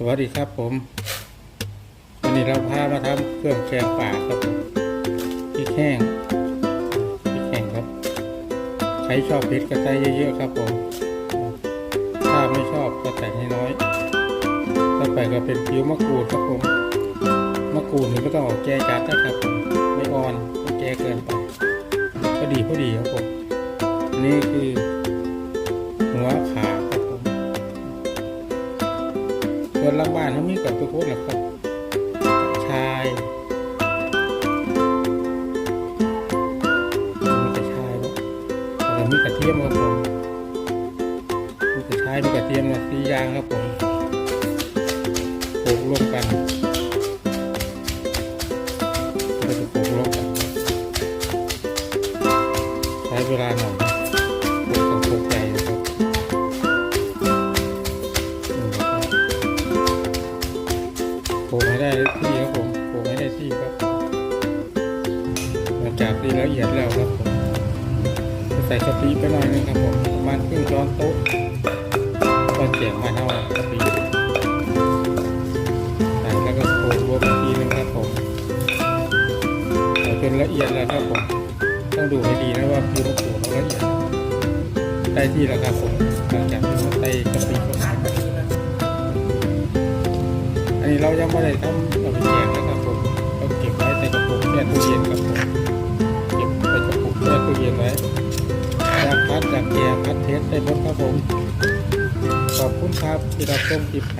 สวัสดีครับผม วันนี้เราพามาทำเครื่องแกงป่าครับพริกแห้งพริกแห้งครับ ใครชอบเผ็ดก็ใส่เยอะๆครับผม ถ้าไม่ชอบก็ใส่ให้น้อยต่อไปก็เป็นผิวมะกรูดครับผม มะกรูดนี่ไม่ต้องออกแก่จัดนะครับผมไม่อ่อนไม่แก่เกินไปพอดีพอดีครับผม นี่คือหัวขา ส่วนหลังบ้านเขามีกับทุกคนแหละครับ ชายมีกระชายเนาะแล้วมีกระเทียมครับผมมีกระชายมีกระเทียมสี่อย่างครับผมโขลกรวมกันเราจะโขลกรวมกันใช้เวลาหน่อย โขลกให้ได้ที่ครับผมโขลกให้ได้ที่ครับหลังจากที่ละเอียดแล้วครับผมจะใส่กะปิไปหน่อยนึงครับผมประมาณครึ่งช้อนโต๊ะก็เสียงมาเท่ากะปิใส่แล้วก็โขลกรวมอีกทีนึงครับผมใส่จนละเอียดแล้วครับผมต้องดูให้ดีนะว่าคือมะกรูดเราละเอียดได้ที่แล้วครับผม เรายังไม่ได้ทำกับแกงนะครับผมเราเก็บไว้ในกระปุกแช่ตู้เย็นครับผมเก็บในกระปุกแช่ตู้เย็นไว้จากพัดจากแกงพัดเทสได้หมดครับผม ขอบคุณครับที่รับชมคลิปแห